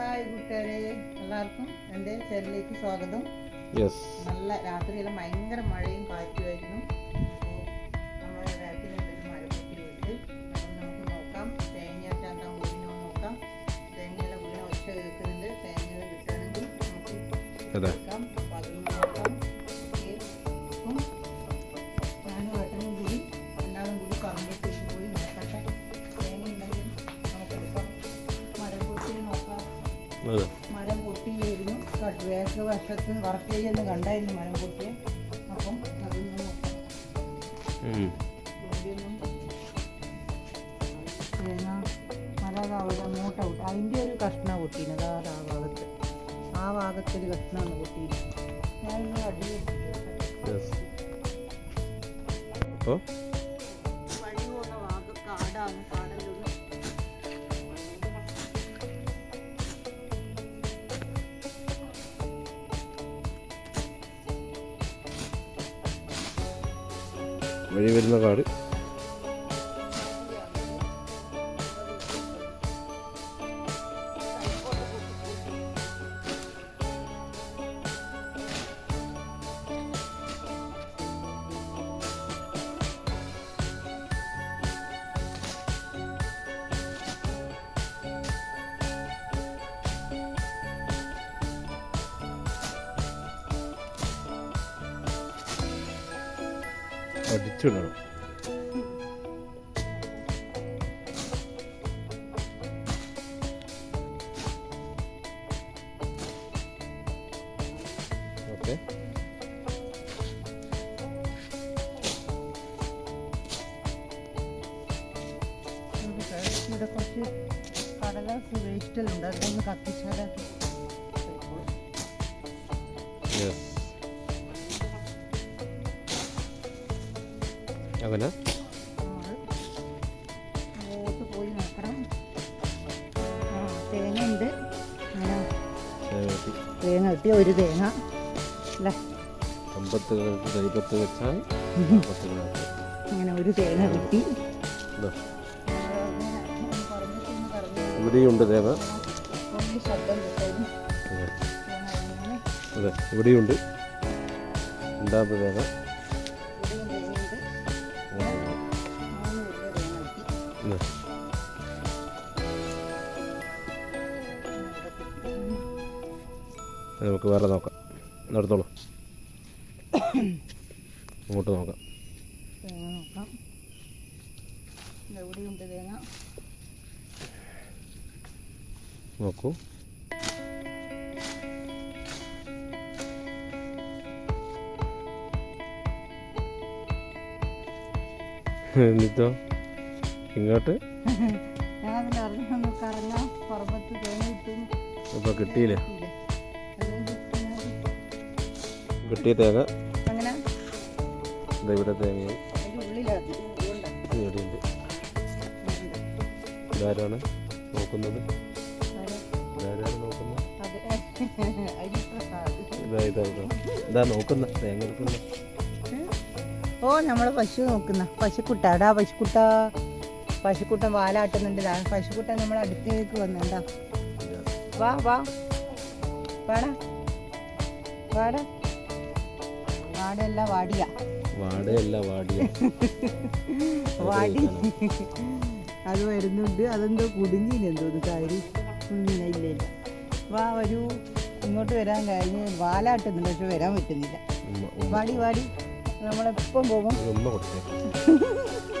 Hi കൂട്ടുകാരെ എല്ലാവർക്കും എന്റെ ചാനലിലേക്ക് സ്വാഗതം. യെസ് നല്ല രാത്രിയെല്ലാം ഭയങ്കര മഴയും കാറ്റുമായിരുന്നു. നമ്മൾ രാത്രി എന്തെങ്കിലും മഴ പൊട്ടി അപ്പം നമുക്ക് നോക്കാം. തേങ്ങ ചാന്താൻ വീണോ നോക്കാം. തേങ്ങയെല്ലാം വീണ ഒച്ച കേൾക്കുന്നുണ്ട്. തേങ്ങയെല്ലാം കിട്ടുകയാണെങ്കിൽ നമുക്ക് അതെ. പൊട്ടിയായിരുന്നു വേക്ക് വർഷത്ത് വർക്ക് ചെയ്യുന്ന കണ്ടായിരുന്നു മരം പൊട്ടിയ അപ്പം അതൊന്നും അവിടെ മൂട്ട പൊട്ടി അതിന്റെ ഒരു കഷ്ണം പൊട്ടിയത് ആ ഭാഗത്ത്. ആ ഭാഗത്തൊരു കഷ്ണമാണ് കുട്ടി ഞാൻ അടി അപ്പോൾ വഴി വരുന്ന കാട്. അടിച്ചിടണം ഓക്കെ. ഇവിടെ കുറച്ച് കടലാസ് വേസ്റ്റെല്ലാം ഉണ്ട് അതൊന്ന് കത്തിച്ചാലാക്കി നോക്കണം. തേങ്ങ ഉണ്ട് അങ്ങനെ തേങ്ങ കിട്ടി. ഒരു തേങ്ങ. അല്ലേ? അമ്പത്ത് വെച്ചാൽ അങ്ങനെ ഒരു തേങ്ങ കിട്ടി. ഇവിടെയുണ്ട് തേങ്ങ. അതെ. ഇവിടെയുണ്ട്. രണ്ടാമത്തെ തേങ്ങ. നമുക്ക് വേറെ നോക്കാം. നടത്തോളൂ അങ്ങോട്ട് നോക്കാം. തേങ്ങ നോക്കാം. എവിടെയുണ്ട് തേങ്ങ നോക്കൂ എന്നിട്ടോ? ഇങ്ങോട്ട്? ഞാൻ അതിന്റെ അറിഞ്ഞു കറങ്ങാം പുറമത്ത് തേങ്ങ കിട്ടും അപ്പോൾ കിട്ടിയില്ലേ? കിട്ടിയ തേങ്ങ ഇവിടെ തേങ്ങ. അതിന്റെ ഉള്ളിലാണ് അതുകൊണ്ടാണ് ഇവിടെയുണ്ട് ഇതാരാണ് നോക്കുന്നത്? ഇതാരാണ് നോക്കുന്നത്? ഇതാ ഇതാ ഇതാ. ഇതാ നോക്കുന്ന തേങ്ങ എടുക്കുന്ന. ഓ നമ്മളെ പശു നോക്കുന്ന. പശുക്കുട്ട. അടാ പശുക്കുട്ട. പശുക്കുട്ടൻ വാലാട്ടുന്നുണ്ട്. പശുക്കുട്ടൻ നമ്മളെ അടുത്തേക്ക് വന്നണ്ടാ വാ വാ. വാടാ. വാടാ. വാടല്ല വാടിയ. വാടയല്ല വാടിയ. വാടി. അത് വരുന്നുണ്ട്. അതെന്തോ കുടുങ്ങിയില്ലെന്തോ കാര്യം. കുഞ്ഞിന ഇല്ല ഇല്ല. വാ വരൂ. ഇങ്ങോട്ട് വരാൻ കഴിഞ്ഞ് വാലാട്ടുന്നുണ്ട് പക്ഷെ വരാൻ പറ്റുന്നില്ല. വാടി വാടി. നമ്മളെപ്പം പോകും.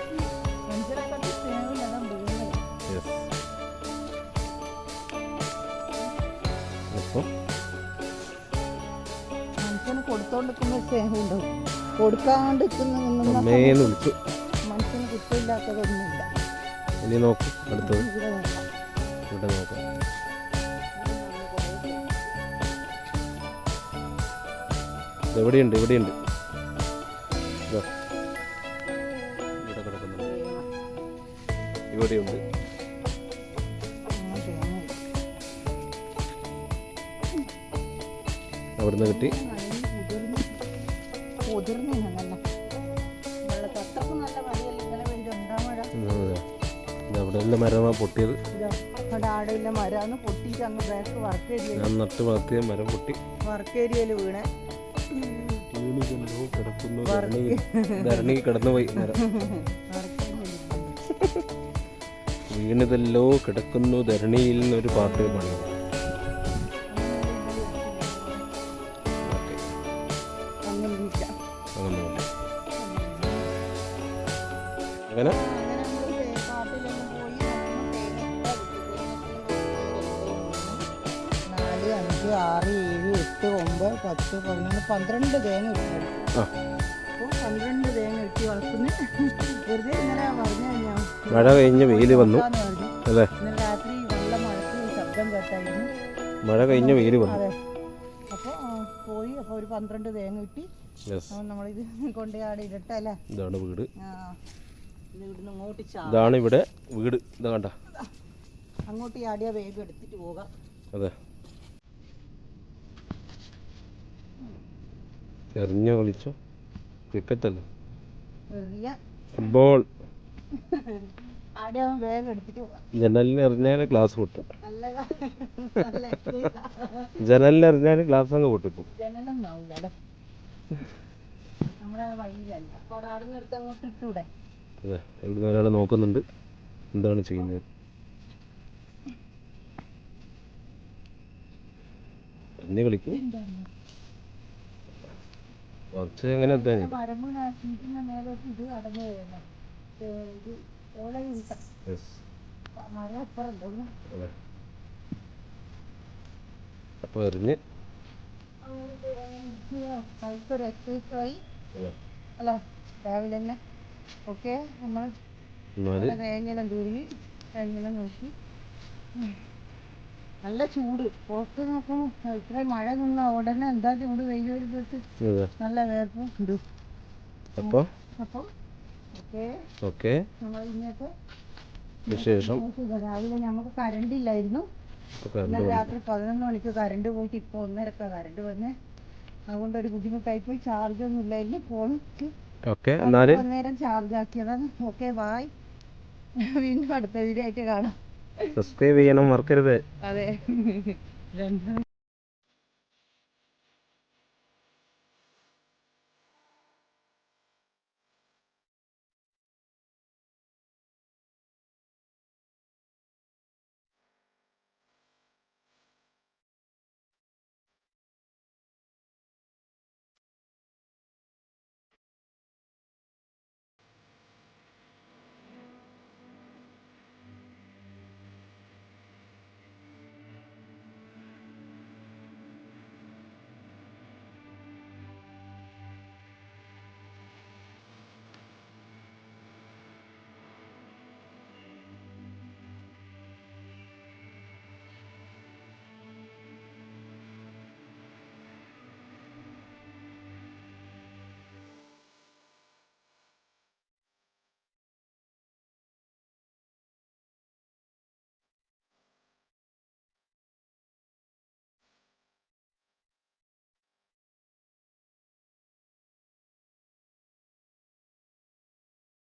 മനുഷ്യന് കൊടുത്തോണ്ടിരിക്കുന്ന സ്നേഹം ഉണ്ടാവും കൊടുക്കാണ്ടിരിക്കുന്ന മനുഷ്യന് കുറ്റമില്ലാത്തതൊന്നുമില്ല ഇനി നോക്ക് അടുത്തത്. ഇവിടെ നോക്കാം. ഇവിടെ നോക്കാം. ഇത് എവിടെയുണ്ട് ഇവിടെയുണ്ട് ഇവിടെ കിടക്കുന്നുണ്ട്. ഇവിടെയുണ്ട്. അവിടുന്ന് കിട്ടി. കുതിർന്ന് നല്ല നല്ല മഴയല്ല വേണ്ടി ഉണ്ടാ മഴ മരമാണ് പൊട്ടിയത്. മരമാണ് മരാന്ന് പൊട്ടിയിട്ട് അങ്ങ് ബാക്ക് വർക്ക് ഞാൻ നട്ട് വളർത്തിയ മരം പൊട്ടി. വർക്ക് ഏരിയയിൽ വീണേ. വീണിതെല്ലോ കിടക്കുന്നു ധരണി കിടന്നുപോയി കിടന്നു മരം വീണിതെല്ലോ കിടക്കുന്നു ധരണിയിൽ നിന്നൊരു പാട്ട് പാടി ഇട്ടാ നാല് അഞ്ച് ആറ് ഏഴ് എട്ട് ഒമ്പത് പത്ത് പതിനൊന്ന് പന്ത്രണ്ട് തേങ്ങ ഇട്ടു അപ്പോൾ പന്ത്രണ്ട് തേങ്ങ ഇട്ടി വളർത്തുന്നു വെറുതെ ഇന്നലെ പറഞ്ഞു കഴിഞ്ഞാൽ മഴ കഴിഞ്ഞ് വെയിൽ വന്നു അല്ലേ? ഇന്നലെ രാത്രി വെള്ള മഴയ്ക്ക് ശബ്ദം കേട്ടായിരുന്നു മഴ കഴിഞ്ഞ് വെയിൽ വന്നു. അതെ. അപ്പോൾ പോയി. അപ്പോൾ ഒരു പന്ത്രണ്ട് തേങ്ങ കിട്ടി. യെസ് നമ്മളിത് കൊണ്ടുപോയി അവിടെ ഇരട്ടല്ലേ ഇതാണ് വീട്. ആ. ഇതാണ് ഇവിടെ വീട്. ഇതാ കണ്ട. അങ്ങോട്ട് ചാടിയാൽ വേഗം എടുത്തിട്ട് പോകാം. അതെ. എറിഞ്ഞ കളിച്ചോ ക്രിക്കറ്റ് അല്ലേ? ഫുട്ബോൾ ജനലിന് എറിഞ്ഞാൽ ഗ്ലാസ് പൊട്ടും. ജനലിന് എറിഞ്ഞാൽ ഗ്ലാസ് അങ്ങ് പൊട്ടിപ്പോ ജനലൊന്നും നമ്മുടെ വഴിയിലല്ല. അവിടെ അവിടെ നിർത്തി അങ്ങോട്ട് ഇട്ടൂടെ? അതെ ഇവിടുന്ന് ഒരാൾ നോക്കുന്നുണ്ട്. എന്താണ് ചെയ്യുന്നത്? എന്നെ കളിക്കും കുറച്ച് എങ്ങനെ അപ്പോൾ എറിഞ്ഞ്. അല്ല രാവിലെ തന്നെ. ഓക്കെ നമ്മൾ തേങ്ങയെല്ലാം തൂരി തേങ്ങയെല്ലാം നോക്കി. നല്ല ചൂട്. പുറത്ത് നോക്കുമ്പോൾ ഇത്രയും മഴ നിന്ന ഉടനെ എന്താ ചൂട് വെയിൽ വരുന്നത്? നല്ല വേർപ്പും ഉണ്ട് അപ്പോൾ അപ്പോൾ ഓക്കെ. ഓക്കെ. നമ്മൾ ഇന്നത്തെ വിശേഷം? നോക്കുക. രാവിലെ ഞങ്ങൾക്ക് കറണ്ട് ഇല്ലായിരുന്നു. ഇന്നലെ രാത്രി പതിനൊന്ന് മണിക്ക് കറണ്ട് പോയിട്ട് ഇപ്പോൾ ഒന്നരക്ക കറണ്ട് വന്നേ. അതുകൊണ്ട് ഒരു ബുദ്ധിമുട്ടായി. പോയി ചാർജ് ഒന്നും ഇല്ലായിരുന്നു. Phone okay. എന്നാൽ നേരം ചാർജ് ആക്കിയതാണ് ഓക്കെ ബായ് വീണ്ടും അടുത്ത വീഡിയോ ആയിട്ട് കാണാം. സബ്സ്ക്രൈബ് ചെയ്യണം മറക്കരുത്. അതെ. രണ്ട്